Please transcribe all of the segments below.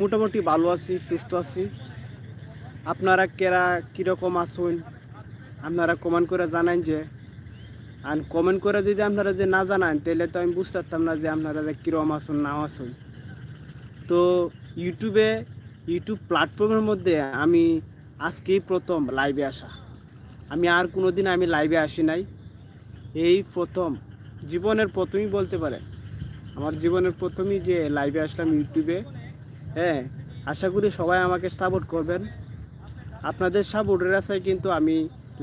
মোটামুটি ভালো আছি, সুস্থ আছি। আপনারা কেরা কীরকম আসুন আপনারা কমেন্ট করে জানান যে। আর কমেন্ট করে যদি আপনারা যে না জানান, তাহলে তো আমি বুঝতে পারতাম না যে আপনারা যে কীরকম আসুন না আসুন তো ইউটিউবে ইউটিউব প্ল্যাটফর্মের মধ্যে আমি আজকেই প্রথম লাইভে আসা। আমি আর কোনো দিন আমি লাইভে আসি নাই। এই প্রথম, জীবনের প্রথমই বলতে পারে আমার জীবনের প্রথমই যে লাইভে আসলাম ইউটিউবে হ্যাঁ আশা করি সবাই আমাকে সাপোর্ট করবেন। আপনাদের সাপোর্টের আশায় কিন্তু আমি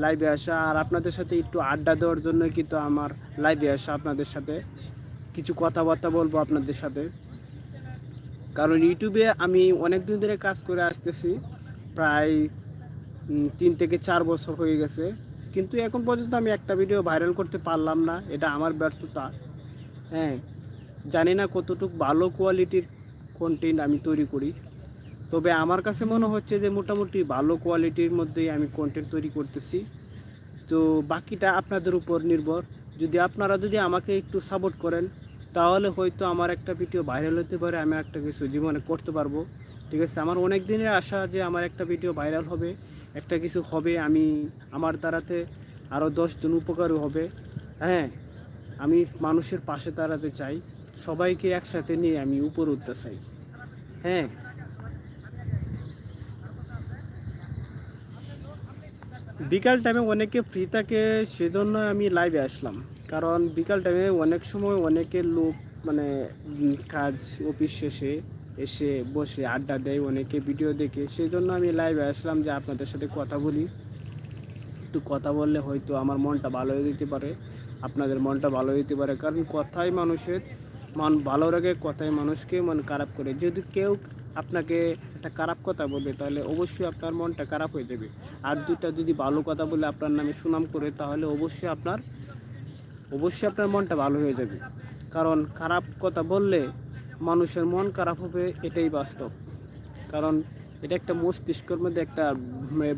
লাইভে আসা, আর আপনাদের সাথে একটু আড্ডা দেওয়ার জন্য কিন্তু আমার লাইভে আসা আপনাদের সাথে। কিছু কথাবার্তা বলব আপনাদের সাথে। কারণ ইউটিউবে আমি অনেক দিন ধরে কাজ করে আসতেছি, প্রায় তিন থেকে চার বছর হয়ে গেছে। কিন্তু এখন পর্যন্ত আমি একটা ভিডিও ভাইরাল করতে পারলাম না, এটা আমার ব্যর্থতা। হ্যাঁ জানি না কতটুকু ভালো কোয়ালিটির কন্টেন্ট আমি তৈরি করি। তবে আমার কাছে মনে হচ্ছে যে মোটামুটি ভালো কোয়ালিটির মধ্যেই আমি কন্টেন্ট তৈরি করতেছি। তো বাকিটা আপনাদের উপর নির্ভর। যদি আপনারা যদি আমাকে একটু সাপোর্ট করেন, তাহলে হয়তো আমার একটা ভিডিও ভাইরাল হতে পারে, আমি একটা কিছু জীবনে করতে পারব। ঠিক আছে? আমার অনেক দিনের আশা যে আমার একটা ভিডিও ভাইরাল হবে, একটা কিছু হবে, আমি আমার দ্বারাতে আরও দশজন উপকারও হবে। হ্যাঁ আমি মানুষের পাশে দাঁড়াতে চাই। সবাইকে একসাথে নিয়ে আমি উপর উঠতে চাই। হ্যাঁ। বিকাল টাইমে অনেকে ফ্রি থাকে, সেজন্য আমি লাইভে আসলাম। কারণ বিকাল টাইমে অনেক সময় অনেকে লোক মানে কাজ অফিস শেষে এসে বসে আড্ডা দেয়, অনেকে ভিডিও দেখে। সেই জন্য আমি লাইভে আসলাম যে আপনাদের সাথে কথা বলি। একটু কথা বললে হয়তো আমার মনটা ভালো হয়ে যেতে পারে, আপনাদের মনটা ভালো যেতে পারে। কারণ কথাই মানুষের মন ভালো রাখে, কথায় মানুষকে মন খারাপ করে। যদি কেউ আপনাকে একটা খারাপ কথা বলবে, তাহলে অবশ্যই আপনার মনটা খারাপ হয়ে যাবে। আর দুটা যদি ভালো কথা বলে আপনার নামে সুনাম করে, তাহলে অবশ্যই আপনার অবশ্যই আপনার মনটা ভালো হয়ে যাবে। কারণ খারাপ কথা বললে মানুষের মন খারাপ হবে, এটাই বাস্তব। কারণ এটা একটা মস্তিষ্কের মধ্যে একটা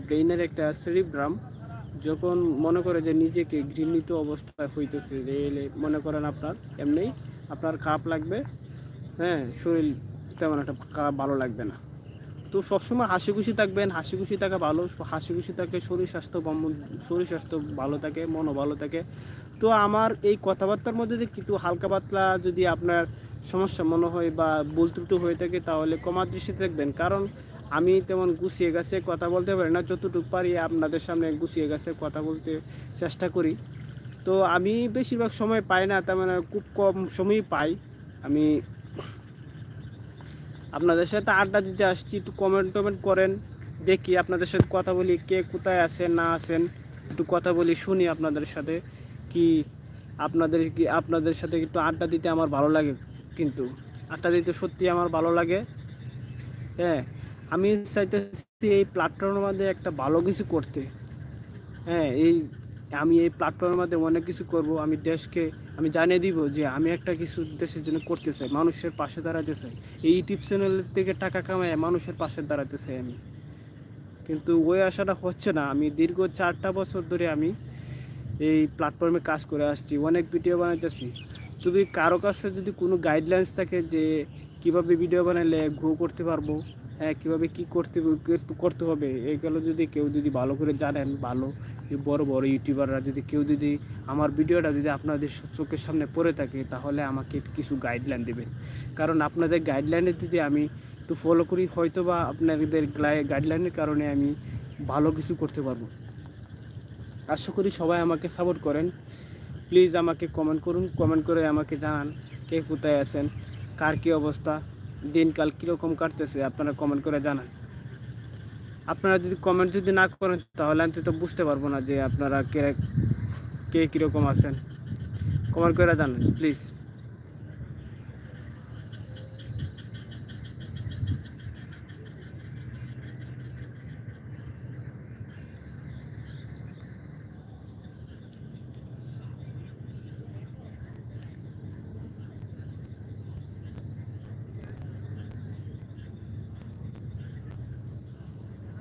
ব্রেইনের একটা সেরিব্রাম, যখন মনে করে যে নিজেকে ঘৃণিত অবস্থায় হইতেছে এলে মনে করেন আপনার এমনি আপনার খারাপ লাগবে হ্যাঁ শরীর তেমন একটা ভালো লাগবে না। তো সবসময় হাসি খুশি থাকবেন, হাসি খুশি থাকা ভালো, হাসি খুশি থাকে, শরীর স্বাস্থ্য শরীর স্বাস্থ্য ভালো থাকে, মনও ভালো থাকে। তো আমার এই কথাবার্তার মধ্যে যদি একটু হালকা পাতলা যদি আপনার সমস্যা মনে হয় বা ভুল ত্রুটি হয়ে থাকে, তাহলে কমার দৃষ্টিতে থাকবেন কারণ আমি তেমন গুছিয়ে গেছে কথা বলতে পারি না, যতটুকু পারি আপনাদের সামনে গুছিয়ে গেছে কথা বলতে চেষ্টা করি। তো আমি বেশিরভাগ সময় পাই না, তার মানে খুব কম সময়ই পাই। আমি আপনাদের সাথে আড্ডা দিতে আসছি, একটু কমেন্ট টমেন্ট করেন, দেখি আপনাদের সাথে কথা বলি, কে কোথায় আছেন, না আছেন, একটু কথা বলি, শুনি আপনাদের সাথে কি আপনাদের কি, আপনাদের সাথে একটু আড্ডা দিতে আমার ভালো লাগে কিন্তু। আড্ডা দিতে সত্যি আমার ভালো লাগে। হ্যাঁ আমি চাইতেছি এই প্ল্যাটফর্মের মধ্যে একটা ভালো কিছু করতে। হ্যাঁ এই আমি এই প্ল্যাটফর্মের মাধ্যমে অনেক কিছু করব, আমি দেশকে, আমি জানিয়ে দিব যে আমি একটা কিছু দেশের জন্য করতে চাই, মানুষের পাশে দাঁড়াতে চাই। এই ইউটিউব চ্যানেল থেকে টাকা কামাই মানুষের পাশে দাঁড়াতে চাই আমি। কিন্তু ওই আশাটা হচ্ছে না, আমি দীর্ঘ চারটা বছর ধরে আমি এই প্ল্যাটফর্মে কাজ করে আসছি, অনেক ভিডিও বানাইতেছি। যদি কারও কাছে যদি কোনো গাইডলাইন্স থাকে যে কীভাবে ভিডিও বানালে গ্রো করতে পারব হ্যাঁ কীভাবে কী করতে করতে হবে এইগুলো যদি কেউ যদি ভালো করে জানেন, ভালো বড় বড় ইউটিউবাররা যদি কেউ যদি আমার ভিডিওটা যদি আপনাদের চোখের সামনে পড়ে থাকে, তাহলে আমাকে কিছু গাইডলাইন দেবেন। কারণ আপনাদের গাইডলাইনে যদি আমি একটু ফলো করি হয়তো বা আপনাদের গাইডলাইনের কারণে আমি ভালো কিছু করতে পারব। আশা করি সবাই আমাকে সাপোর্ট করেন। প্লিজ আমাকে কমেন্ট করুন। কমেন্ট করে আমাকে জানান কে কোথায় আছেন, কার কী অবস্থা, দিনকাল কীরকম কাটতেছে, আপনারা কমেন্ট করে জানান। আপনারা যদি কমেন্ট যদি না করেন, তাহলে আমি তো বুঝতে পারব না যে আপনারা কে কে কীরকম আছেন। কমেন্ট করে জানেন প্লিজ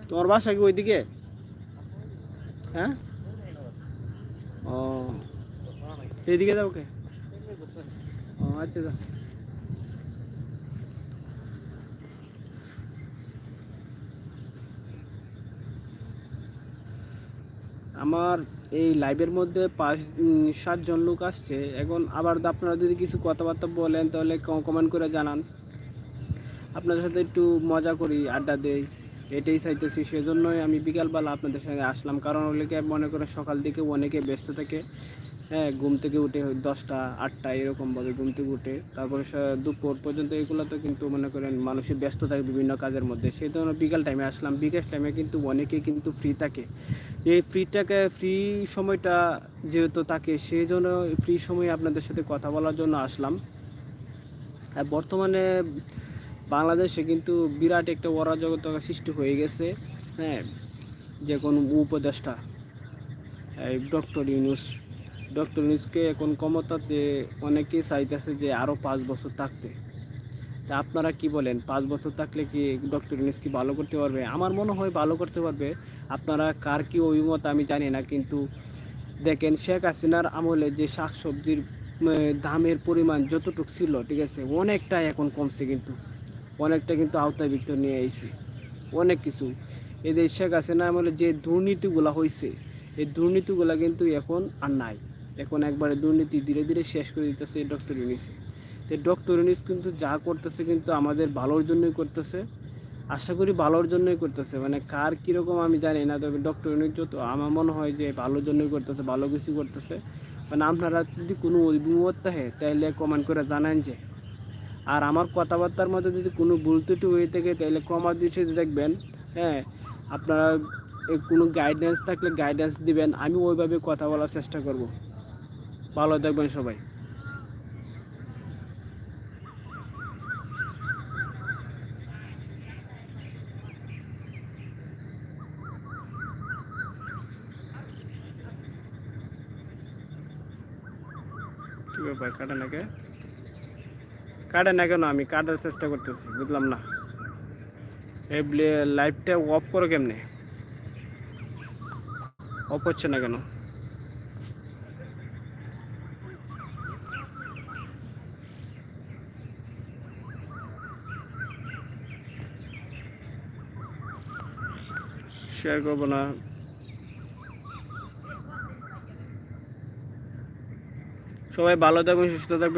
তোমার বাসা কি ওইদিকে? হ্যাঁ? ও, এইদিকে যাও কে ও আচ্ছা যাও। আমার এই লাইভের মধ্যে পাঁচ সাতজন লোক আসছে। এখন আবার আপনারা যদি কিছু কথাবার্তা বলেন, তাহলে কমেন্ট করে জানান। আপনাদের সাথে একটু মজা করি, আড্ডা দেয় এটাই চাইতেছি, সেজন্যই আমি বিকালবেলা আপনাদের সঙ্গে আসলাম। কারণ ওগুলোকে মনে করে সকাল দিকে অনেকে ব্যস্ত থাকে। হ্যাঁ ঘুম থেকে উঠে দশটা, আটটা এরকমভাবে ঘুম থেকে উঠে। তারপরে দুপুর পর্যন্ত এগুলো তো কিন্তু মনে করেন মানুষের ব্যস্ত থাকে বিভিন্ন কাজের মধ্যে। সেই জন্য বিকাল টাইমে আসলাম। বিকাল টাইমে কিন্তু অনেকে কিন্তু ফ্রি থাকে। এই ফ্রিটাকে ফ্রি সময়টা যেহেতু থাকে সেই জন্য ফ্রি সময়ে আপনাদের সাথে কথা বলার জন্য আসলাম। বর্তমানে বাংলাদেশে কিন্তু বিরাট একটা অরাজকতা সৃষ্টি হয়ে গেছে হ্যাঁ যে কোনো উপদেষ্টা ডক্টর ইউনুস। ডক্টর ইউনুসকে এখন ক্ষমতাতে অনেকেই চাইতেছে যে আরও পাঁচ বছর থাকতে। তা আপনারা কি বলেন, পাঁচ বছর থাকলে কি ডক্টর ইউনুস কি ভালো করতে পারবে? আমার মনে হয় ভালো করতে পারবে। আপনারা কার কি অভিমত আমি জানি না, কিন্তু দেখেন শেখ হাসিনার আমলে যে শাকসবজির দামের পরিমাণ যতটুকু ছিল, ঠিক আছে, অনেকটাই এখন কমছে কিন্তু। অনেকটা কিন্তু আওতায় ভিতর নিয়ে আইছে। অনেক কিছু। এদের শেখ হাসিনা আমলে যে দুর্নীতিগুলো হয়েছে এই দুর্নীতিগুলো কিন্তু এখন আর নাই। এখন একবারে দুর্নীতি ধীরে ধীরে শেষ করে দিতেছে ডক্টর ইউনিসে। তো ডক্টর ইউনিস কিন্তু যা করতেছে কিন্তু আমাদের ভালোর জন্যই করতেছে। আশা করি ভালোর জন্যই করতেছে। মানে কার কীরকম আমি জানি না, তবে ডক্টর ইউনিস যত আমার মনে হয় যে ভালোর জন্যই করতেছে, ভালো কিছু করতেছে। মানে আপনারা যদি কোনো অভিমত থাকে, তাহলে কমেন্ট করে জানান যে আর আমার কথাবার্তার মধ্যে যদি কোনো ভুল ত্রুটি হয়ে থাকে, তাহলে ক্রমা দৃষ্টি দেখবেন। হ্যাঁ আপনারা কোনো গাইডেন্স থাকলে গাইডেন্স দিবেন, আমি ওইভাবে কথা বলার চেষ্টা করব। ভালো থাকবেন সবাই। কি ব্যাপার, কাটে না কে কাটে না কেন আমি? কাটার চেষ্টা করতেছি, বুঝলাম না। এই লাইভটা অফ করো কেমনে? অফ হচ্ছে না কেন? শেয়ার করব না। সবাই ভালো থাকবেন, সুস্থ থাকবেন।